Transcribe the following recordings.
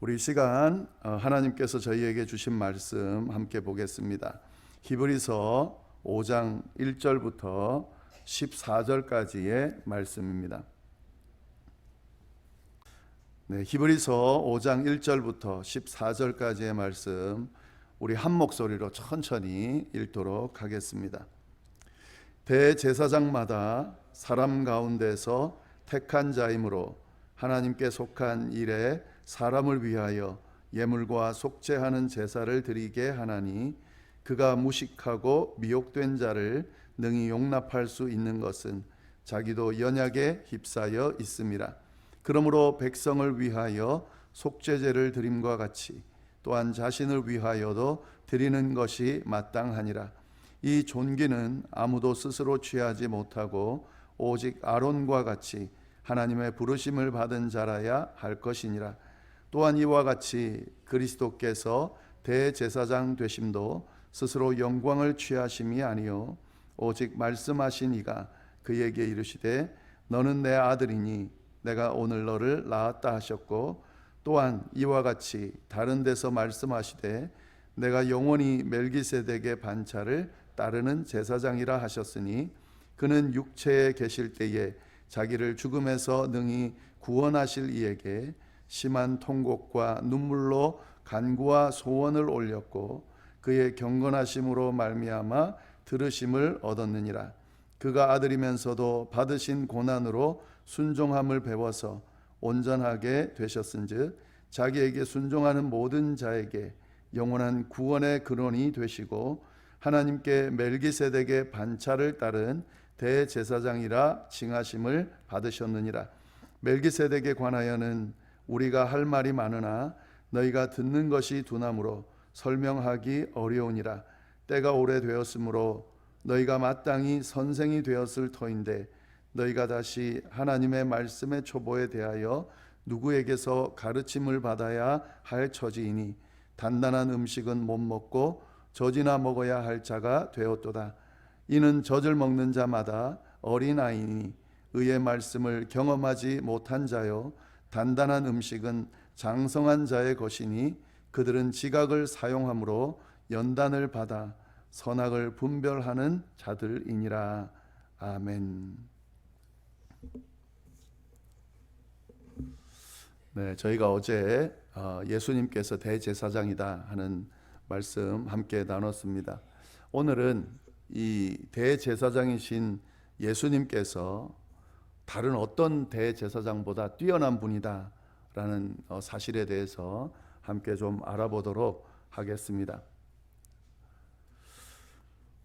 우리 이 시간 어, 하나님께서 저희에게 주신 말씀 함께 보겠습니다. 히브리서 5장 1절부터 14절까지의 말씀입니다. 네, 히브리서 5장 1절부터 14절까지의 말씀 우리 한 목소리로 천천히 읽도록 하겠습니다. 대제사장마다 사람 가운데서 택한 자이므로 하나님께 속한 일에 사람을 위하여 예물과 속죄하는 제사를 드리게 하나니 그가 무식하고 미혹된 자를 능히 용납할 수 있는 것은 자기도 연약에 휩싸여 있음이라. 그러므로 백성을 위하여 속죄제를 드림과 같이 또한 자신을 위하여도 드리는 것이 마땅하니라. 이 존귀는 아무도 스스로 취하지 못하고 오직 아론과 같이 하나님의 부르심을 받은 자라야 할 것이니라. 또한 이와 같이 그리스도께서 대제사장 되심도 스스로 영광을 취하심이 아니요 오직 말씀하신 이가 그에게 이르시되 너는 내 아들이니 내가 오늘 너를 낳았다 하셨고 또한 이와 같이 다른 데서 말씀하시되 내가 영원히 멜기세덱의 반차를 따르는 제사장이라 하셨으니 그는 육체에 계실 때에 자기를 죽음에서 능히 구원하실 이에게 심한 통곡과 눈물로 간구와 소원을 올렸고 그의 경건하심으로 말미암아 들으심을 얻었느니라. 그가 아들이면서도 받으신 고난으로 순종함을 배워서 온전하게 되셨은즉 자기에게 순종하는 모든 자에게 영원한 구원의 근원이 되시고 하나님께 멜기세덱의 반차를 따른 대제사장이라 칭하심을 받으셨느니라. 멜기세덱에 관하여는 우리가 할 말이 많으나 너희가 듣는 것이 두나무로 설명하기 어려우니라. 때가 오래되었으므로 너희가 마땅히 선생이 되었을 터인데 너희가 다시 하나님의 말씀의 초보에 대하여 누구에게서 가르침을 받아야 할 처지이니 단단한 음식은 못 먹고 젖이나 먹어야 할 자가 되었도다. 이는 젖을 먹는 자마다 어린아이니 의의 말씀을 경험하지 못한 자요 단단한 음식은 장성한 자의 것이니 그들은 지각을 사용함으로 연단을 받아 선악을 분별하는 자들이니라. 아멘. 네, 저희가 어제 어, 예수님께서 대제사장이다 하는 말씀 함께 나눴습니다. 오늘은 이 대제사장이신 예수님께서 다른 어떤 대제사장보다 뛰어난 분이다 라는 어, 사실에 대해서 함께 좀 알아보도록 하겠습니다.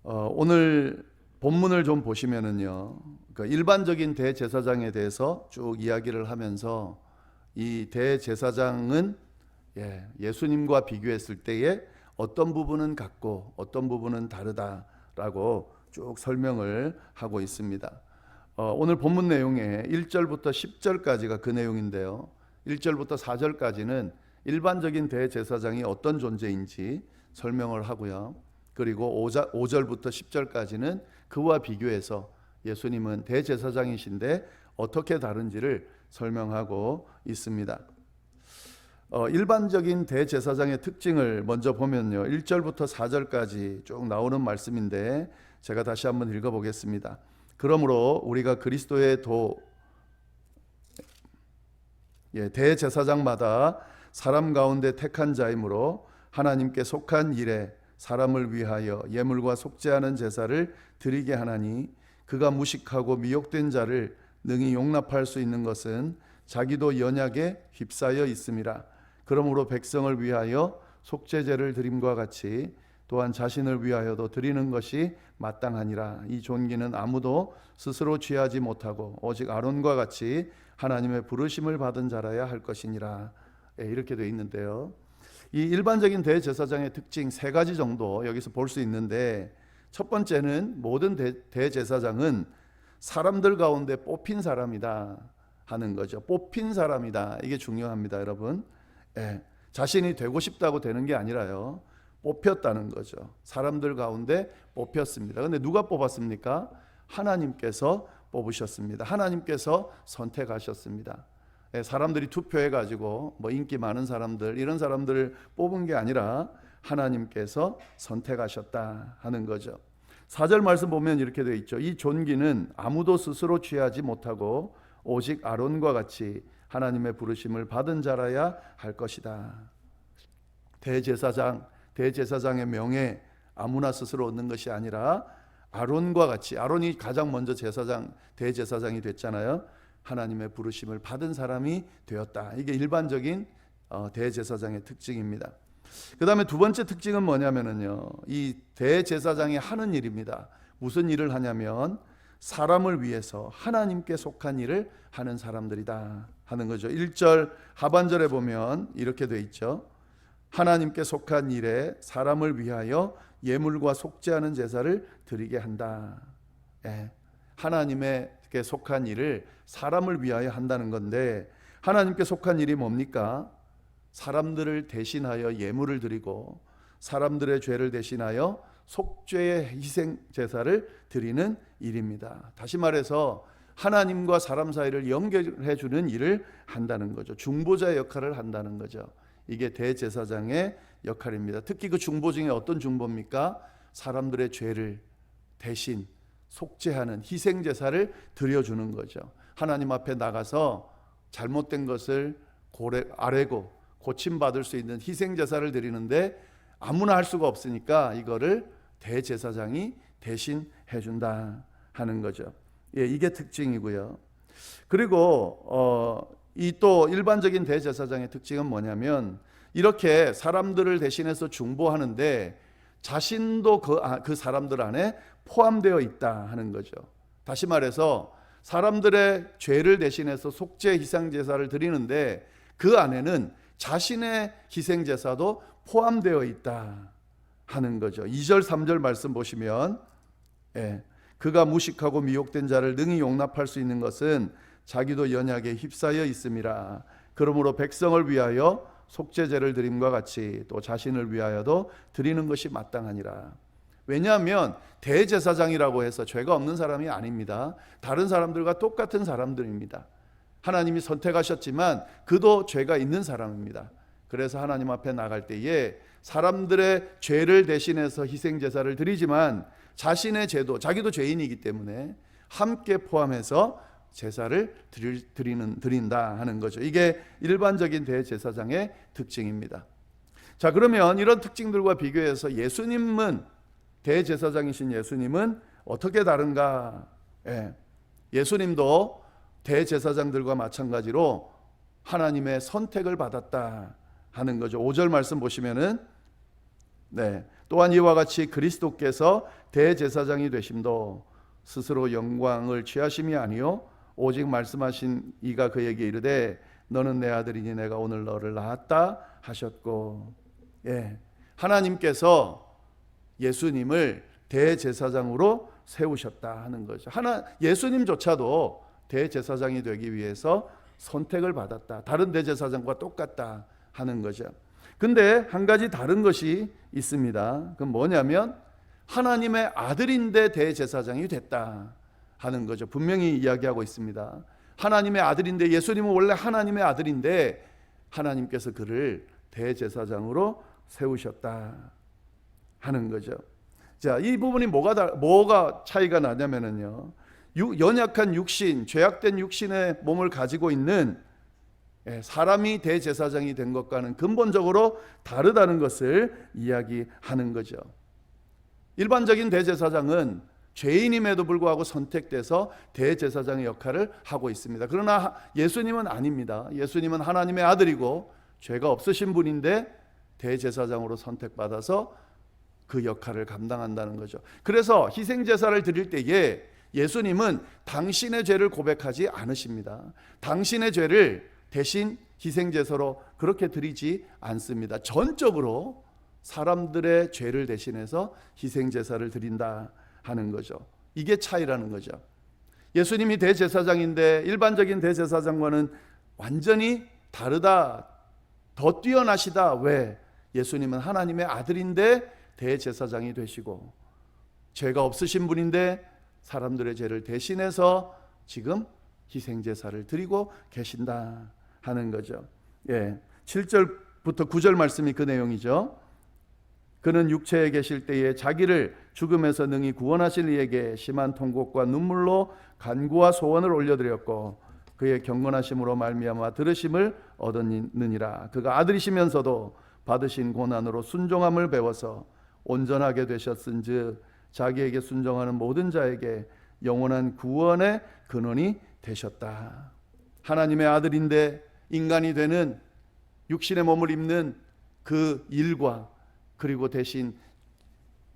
어, 오늘 본문을 좀 보시면은요, 그 일반적인 대제사장에 대해서 쭉 이야기를 하면서 이 대제사장은 예, 예수님과 비교했을 때에 어떤 부분은 같고 어떤 부분은 다르다라고 쭉 설명을 하고 있습니다. 어, 오늘 본문 내용에 1절부터 10절까지가 그 내용인데요. 1절부터 4절까지는 일반적인 대제사장이 어떤 존재인지 설명을 하고요. 그리고 5절부터 10절까지는 그와 비교해서 예수님은 대제사장이신데 어떻게 다른지를 설명하고 있습니다. 어, 일반적인 대제사장의 특징을 먼저 보면요. 1절부터 4절까지 쭉 나오는 말씀인데 제가 다시 한번 읽어보겠습니다. 그러므로 우리가 그리스도의 도 예, 대제사장마다 사람 가운데 택한 자이므로 하나님께 속한 일에 사람을 위하여 예물과 속죄하는 제사를 드리게 하나니 그가 무식하고 미혹된 자를 능히 용납할 수 있는 것은 자기도 연약에 휩싸여 있음이라 그러므로 백성을 위하여 속죄제를 드림과 같이 또한 자신을 위하여도 드리는 것이 마땅하니라 이 존귀는 아무도 스스로 취하지 못하고 오직 아론과 같이 하나님의 부르심을 받은 자라야 할 것이니라 예, 이렇게 되어 있는데요. 이 일반적인 대제사장의 특징 세 가지 정도 여기서 볼 수 있는데 첫 번째는 모든 대, 대제사장은 사람들 가운데 뽑힌 사람이다 하는 거죠. 뽑힌 사람이다 이게 중요합니다, 여러분. 예, 자신이 되고 싶다고 되는 게 아니라요. 뽑혔다는 거죠. 사람들 가운데 뽑혔습니다. 근데 누가 뽑았습니까? 하나님께서 뽑으셨습니다. 하나님께서 선택하셨습니다. 예, 사람들이 투표해 가지고 뭐 인기 많은 사람들 이런 사람들을 뽑은 게 아니라 하나님께서 선택하셨다 하는 거죠. 4절 말씀 보면 이렇게 되어 있죠. 이 존귀는 아무도 스스로 취하지 못하고 오직 아론과 같이 하나님의 부르심을 받은 자라야 할 것이다. 대제사장, 대제사장의 명예 아무나 스스로 얻는 것이 아니라 아론과 같이 아론이 가장 먼저 제사장 대제사장이 됐잖아요. 하나님의 부르심을 받은 사람이 되었다. 이게 일반적인 어, 대제사장의 특징입니다. 그 다음에 두 번째 특징은 뭐냐면은요, 이 대제사장이 하는 일입니다. 무슨 일을 하냐면 사람을 위해서 하나님께 속한 일을 하는 사람들이다 하는 거죠. 1절 하반절에 보면 이렇게 돼 있죠. 하나님께 속한 일에 사람을 위하여 예물과 속죄하는 제사를 드리게 한다. 예. 하나님께 속한 일을 사람을 위하여 한다는 건데 하나님께 속한 일이 뭡니까? 사람들을 대신하여 예물을 드리고 사람들의 죄를 대신하여 속죄의 희생 제사를 드리는 일입니다. 다시 말해서 하나님과 사람 사이를 연결해 주는 일을 한다는 거죠. 중보자의 역할을 한다는 거죠. 이게 대제사장의 역할입니다. 특히 그 중보 중에 어떤 중보입니까? 사람들의 죄를 대신 속죄하는 희생 제사를 드려 주는 거죠. 하나님 앞에 나가서 잘못된 것을 고래, 아래고 고침 받을 수 있는 희생 제사를 드리는데 아무나 할 수가 없으니까 이거를 대제사장이 대신 해준다 하는 거죠. 예, 이게 특징이고요. 그리고 어, 이 또 일반적인 대제사장의 특징은 뭐냐면 이렇게 사람들을 대신해서 중보하는데 자신도 그, 아, 그 사람들 안에 포함되어 있다 하는 거죠. 다시 말해서 사람들의 죄를 대신해서 속죄 희생 제사를 드리는데 그 안에는 자신의 희생 제사도 포함되어 있다 하는 거죠. 2절 3절 말씀 보시면 예, 그가 무식하고 미혹된 자를 능히 용납할 수 있는 것은 자기도 연약에 휩싸여 있음이라. 그러므로 백성을 위하여 속죄제를 드림과 같이 또 자신을 위하여도 드리는 것이 마땅하니라. 왜냐하면 대제사장이라고 해서 죄가 없는 사람이 아닙니다. 다른 사람들과 똑같은 사람들입니다. 하나님이 선택하셨지만 그도 죄가 있는 사람입니다. 그래서 하나님 앞에 나갈 때에 사람들의 죄를 대신해서 희생 제사를 드리지만 자신의 죄도 자기도 죄인이기 때문에 함께 포함해서 제사를 드리는 드린다 하는 거죠. 이게 일반적인 대제사장의 특징입니다. 자, 그러면 이런 특징들과 비교해서 예수님은 대제사장이신 예수님은 어떻게 다른가? 예. 예수님도 대제사장들과 마찬가지로 하나님의 선택을 받았다 하는 거죠. 5절 말씀 보시면은 네. 또한 이와 같이 그리스도께서 대제사장이 되심도 스스로 영광을 취하심이 아니요 오직 말씀하신 이가 그에게 이르되 너는 내 아들이니 내가 오늘 너를 낳았다 하셨고 예. 하나님께서 예수님을 대제사장으로 세우셨다 하는 거죠. 하나 예수님조차도 대제사장이 되기 위해서 선택을 받았다. 다른 대제사장과 똑같다 하는 거죠. 근데 한 가지 다른 것이 있습니다. 그건 뭐냐면 하나님의 아들인데 대제사장이 됐다 하는 거죠. 분명히 이야기하고 있습니다. 하나님의 아들인데 예수님은 원래 하나님의 아들인데 하나님께서 그를 대제사장으로 세우셨다 하는 거죠. 자, 이 부분이 뭐가 다, 뭐가 차이가 나냐면은요. 육, 연약한 육신, 죄악된 육신의 몸을 가지고 있는 예, 사람이 대제사장이 된 것과는 근본적으로 다르다는 것을 이야기하는 거죠. 일반적인 대제사장은 죄인임에도 불구하고 선택돼서 대제사장의 역할을 하고 있습니다. 그러나 예수님은 아닙니다. 예수님은 하나님의 아들이고 죄가 없으신 분인데 대제사장으로 선택받아서 그 역할을 감당한다는 거죠. 그래서 희생 제사를 드릴 때에 예수님은 당신의 죄를 고백하지 않으십니다. 당신의 죄를 대신 희생 제사로 그렇게 드리지 않습니다. 전적으로 사람들의 죄를 대신해서 희생 제사를 드린다 하는 거죠. 이게 차이라는 거죠. 예수님이 대제사장인데 일반적인 대제사장과는 완전히 다르다. 더 뛰어나시다. 왜? 예수님은 하나님의 아들인데 대제사장이 되시고 죄가 없으신 분인데 사람들의 죄를 대신해서 지금 희생 제사를 드리고 계신다 하는 거죠. 예. 7절부터 9절 말씀이 그 내용이죠. 그는 육체에 계실 때에 자기를 죽음에서 능히 구원하실 이에게 심한 통곡과 눈물로 간구와 소원을 올려드렸고 그의 경건하심으로 말미암아 들으심을 얻었느니라 그가 아들이시면서도 받으신 고난으로 순종함을 배워서 온전하게 되셨은즉 자기에게 순종하는 모든 자에게 영원한 구원의 근원이 되셨다. 하나님의 아들인데 인간이 되는 육신의 몸을 입는 그 일과 그리고 대신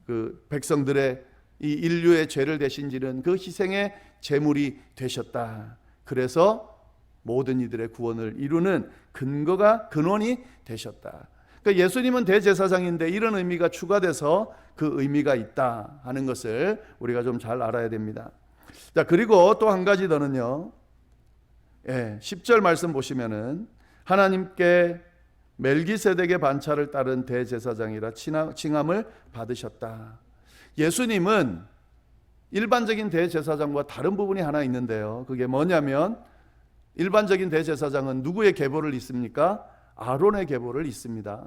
그 백성들의 이 인류의 죄를 대신 지는 그 희생의 제물이 되셨다. 그래서 모든 이들의 구원을 이루는 근거가 근원이 되셨다. 그러니까 예수님은 대제사장인데 이런 의미가 추가돼서 그 의미가 있다 하는 것을 우리가 좀 잘 알아야 됩니다. 자, 그리고 또 한 가지 더는요. 예, 10절 말씀 보시면은 하나님께 멜기세덱의 반차를 따른 대제사장이라 칭함- 칭함을 받으셨다. 예수님은 일반적인 대제사장과 다른 부분이 하나 있는데요. 그게 뭐냐면 일반적인 대제사장은 누구의 계보를 잇습니까? 아론의 계보를 잇습니다.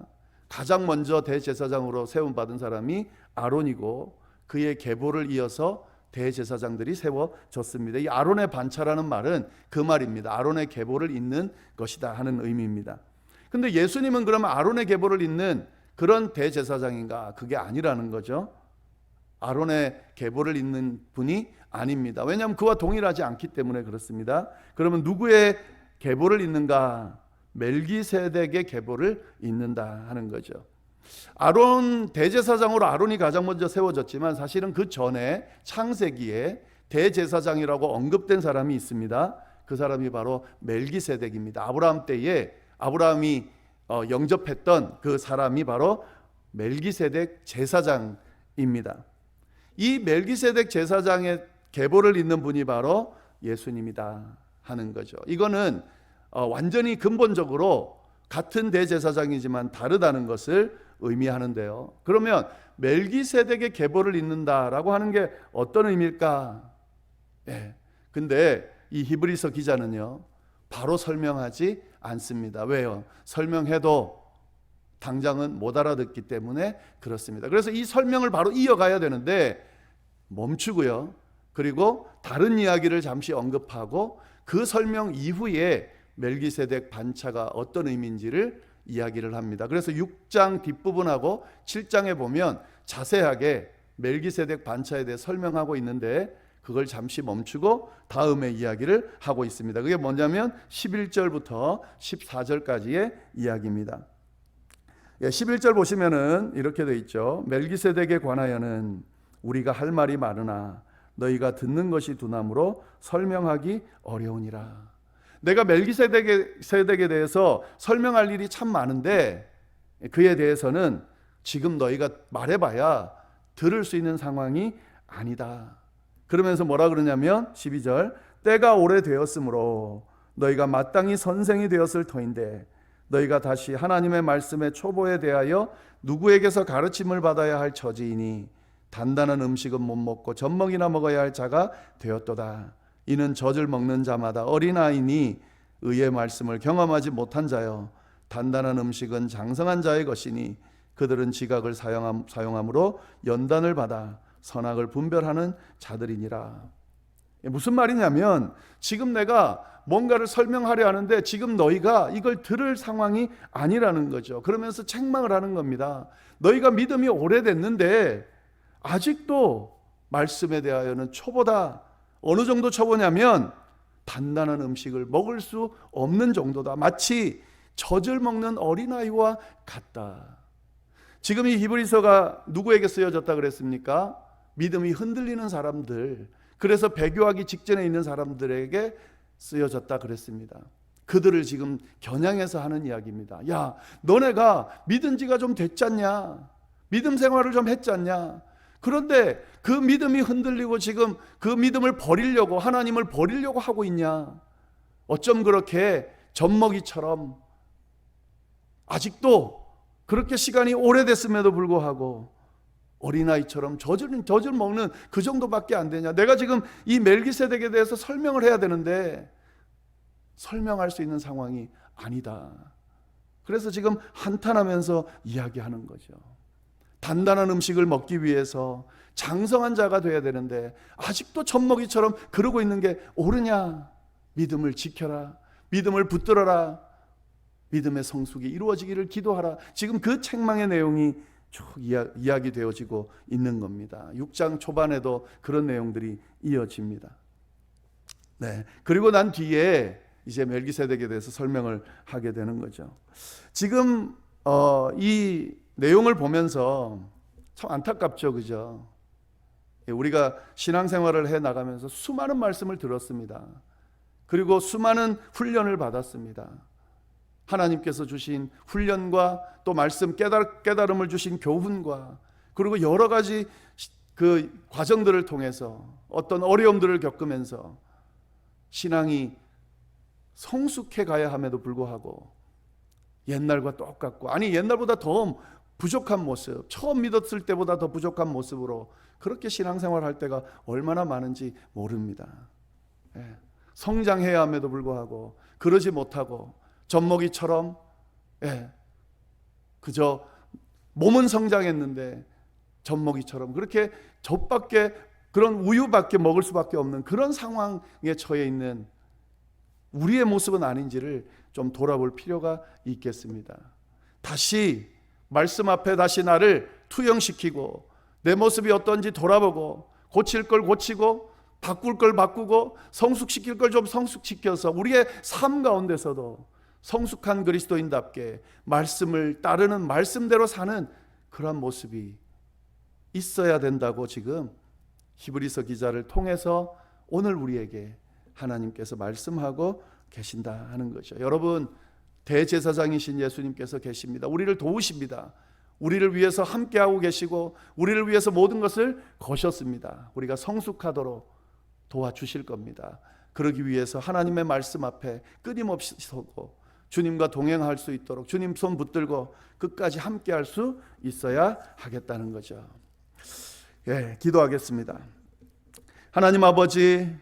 가장 먼저 대제사장으로 세움 받은 사람이 아론이고 그의 계보를 이어서 대제사장들이 세워졌습니다. 이 아론의 반차라는 말은 그 말입니다. 아론의 계보를 잇는 것이다 하는 의미입니다. 근데 예수님은 그러면 아론의 계보를 잇는 그런 대제사장인가? 그게 아니라는 거죠. 아론의 계보를 잇는 분이 아닙니다. 왜냐하면 그와 동일하지 않기 때문에 그렇습니다. 그러면 누구의 계보를 잇는가? 멜기세덱의 계보를 잇는다 하는 거죠. 아론 대제사장으로 아론이 가장 먼저 세워졌지만 사실은 그 전에 창세기에 대제사장이라고 언급된 사람이 있습니다. 그 사람이 바로 멜기세덱입니다. 아브라함 때에 아브라함이 어, 영접했던 그 사람이 바로 멜기세덱 제사장입니다. 이 멜기세덱 제사장의 계보를 잇는 분이 바로 예수님이다 하는 거죠. 이거는 어, 완전히 근본적으로 같은 대제사장이지만 다르다는 것을 의미하는데요. 그러면 멜기세덱의 계보를 잇는다라고 하는 게 어떤 의미일까? 예. 근데 이 히브리서 기자는요. 바로 설명하지 않습니다. 왜요? 설명해도 당장은 못 알아듣기 때문에 그렇습니다. 그래서 이 설명을 바로 이어가야 되는데 멈추고요. 그리고 다른 이야기를 잠시 언급하고 그 설명 이후에 멜기세덱 반차가 어떤 의미인지를 이야기를 합니다. 그래서 6장 뒷부분하고 7장에 보면 자세하게 멜기세덱 반차에 대해 설명하고 있는데 그걸 잠시 멈추고 다음에 이야기를 하고 있습니다. 그게 뭐냐면 11절부터 14절까지의 이야기입니다. 예, 11절 보시면은 이렇게 돼 있죠. 멜기세덱에 관하여는 우리가 할 말이 많으나 너희가 듣는 것이 두나무로 설명하기 어려우니라. 내가 멜기세덱에 세덱에 대해서 설명할 일이 참 많은데 그에 대해서는 지금 너희가 말해봐야 들을 수 있는 상황이 아니다. 그러면서 뭐라 그러냐면 12절 때가 오래되었으므로 너희가 마땅히 선생이 되었을 터인데 너희가 다시 하나님의 말씀의 초보에 대하여 누구에게서 가르침을 받아야 할 처지이니 단단한 음식은 못 먹고 젖먹이나 먹어야 할 자가 되었도다. 이는 젖을 먹는 자마다 어린아이니 의의 말씀을 경험하지 못한 자여 단단한 음식은 장성한 자의 것이니 그들은 지각을 사용함, 사용함으로 연단을 받아 선악을 분별하는 자들이니라. 무슨 말이냐면 지금 내가 뭔가를 설명하려 하는데 지금 너희가 이걸 들을 상황이 아니라는 거죠. 그러면서 책망을 하는 겁니다. 너희가 믿음이 오래됐는데 아직도 말씀에 대하여는 초보다. 어느 정도 초보냐면 단단한 음식을 먹을 수 없는 정도다. 마치 젖을 먹는 어린아이와 같다. 지금 이 히브리서가 누구에게 쓰여졌다 그랬습니까? 믿음이 흔들리는 사람들, 그래서 배교하기 직전에 있는 사람들에게 쓰여졌다 그랬습니다. 그들을 지금 겨냥해서 하는 이야기입니다. 야, 너네가 믿은 지가 좀 됐잖냐? 믿음 생활을 좀 했잖냐? 그런데 그 믿음이 흔들리고 지금 그 믿음을 버리려고 하나님을 버리려고 하고 있냐? 어쩜 그렇게 젖먹이처럼 아직도 그렇게 시간이 오래됐음에도 불구하고 어린아이처럼 젖을, 젖을 먹는 그 정도밖에 안 되냐. 내가 지금 이 멜기세덱에 대해서 설명을 해야 되는데 설명할 수 있는 상황이 아니다. 그래서 지금 한탄하면서 이야기하는 거죠. 단단한 음식을 먹기 위해서 장성한 자가 돼야 되는데 아직도 젖먹이처럼 그러고 있는 게 옳으냐? 믿음을 지켜라. 믿음을 붙들어라. 믿음의 성숙이 이루어지기를 기도하라. 지금 그 책망의 내용이 쭉 이야, 이야 기되어지고 있는 겁니다. 6장 초반에도 그런 내용들이 이어집니다. 네. 그리고 난 뒤에 이제 멜기세덱에 대해서 설명을 하게 되는 거죠. 지금 어, 이 내용을 보면서 참 안타깝죠, 그죠? 예, 우리가 신앙생활을 해 나가면서 수많은 말씀을 들었습니다. 그리고 수많은 훈련을 받았습니다. 하나님께서 주신 훈련과 또 말씀 깨달, 깨달음을 주신 교훈과 그리고 여러 가지 그 과정들을 통해서 어떤 어려움들을 겪으면서 신앙이 성숙해 가야 함에도 불구하고 옛날과 똑같고 아니 옛날보다 더 부족한 모습 처음 믿었을 때보다 더 부족한 모습으로 그렇게 신앙생활 할 때가 얼마나 많은지 모릅니다. 예. 성장해야 함에도 불구하고 그러지 못하고 젖먹이처럼 예. 그저 몸은 성장했는데 젖먹이처럼 그렇게 젖밖에 그런 우유밖에 먹을 수밖에 없는 그런 상황에 처해 있는 우리의 모습은 아닌지를 좀 돌아볼 필요가 있겠습니다. 다시 말씀 앞에 다시 나를 투영시키고 내 모습이 어떤지 돌아보고 고칠 걸 고치고 바꿀 걸 바꾸고 성숙시킬 걸 좀 성숙시켜서 우리의 삶 가운데서도 성숙한 그리스도인답게 말씀을 따르는 말씀대로 사는 그러한 모습이 있어야 된다고 지금 히브리서 기자를 통해서 오늘 우리에게 하나님께서 말씀하고 계신다 하는 거죠. 여러분 대제사장이신 예수님께서 계십니다. 우리를 도우십니다. 우리를 위해서 함께하고 계시고 우리를 위해서 모든 것을 거셨습니다. 우리가 성숙하도록 도와주실 겁니다. 그러기 위해서 하나님의 말씀 앞에 끊임없이 서고 주님과 동행할 수 있도록 주님 손 붙들고 끝까지 함께 할 수 있어야 하겠다는 거죠. 예, 기도하겠습니다. 하나님 아버지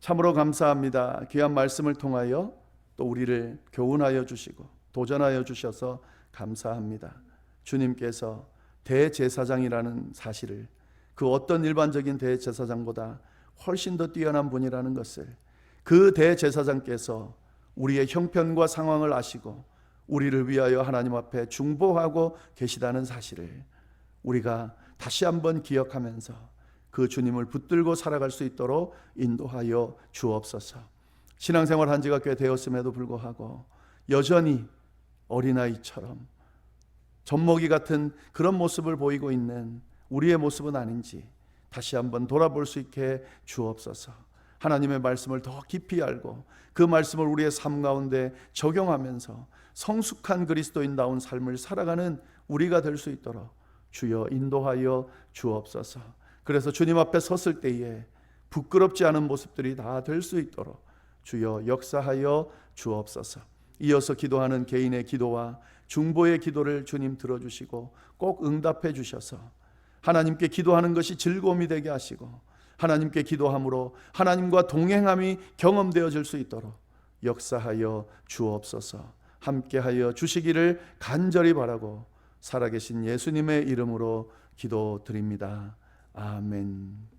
참으로 감사합니다. 귀한 말씀을 통하여 또 우리를 교훈하여 주시고 도전하여 주셔서 감사합니다. 주님께서 대제사장이라는 사실을 그 어떤 일반적인 대제사장보다 훨씬 더 뛰어난 분이라는 것을 그 대제사장께서 우리의 형편과 상황을 아시고 우리를 위하여 하나님 앞에 중보하고 계시다는 사실을 우리가 다시 한번 기억하면서 그 주님을 붙들고 살아갈 수 있도록 인도하여 주옵소서. 신앙생활 한 지가 꽤 되었음에도 불구하고 여전히 어린아이처럼 젖먹이 같은 그런 모습을 보이고 있는 우리의 모습은 아닌지 다시 한번 돌아볼 수 있게 주옵소서. 하나님의 말씀을 더 깊이 알고 그 말씀을 우리의 삶 가운데 적용하면서 성숙한 그리스도인다운 삶을 살아가는 우리가 될 수 있도록 주여 인도하여 주옵소서. 그래서 주님 앞에 섰을 때에 부끄럽지 않은 모습들이 다 될 수 있도록 주여 역사하여 주옵소서. 이어서 기도하는 개인의 기도와 중보의 기도를 주님 들어주시고 꼭 응답해 주셔서 하나님께 기도하는 것이 즐거움이 되게 하시고 하나님께 기도함으로 하나님과 동행함이 경험되어질 수 있도록 역사하여 주옵소서. 함께하여 주시기를 간절히 바라고 살아계신 예수님의 이름으로 기도드립니다. 아멘.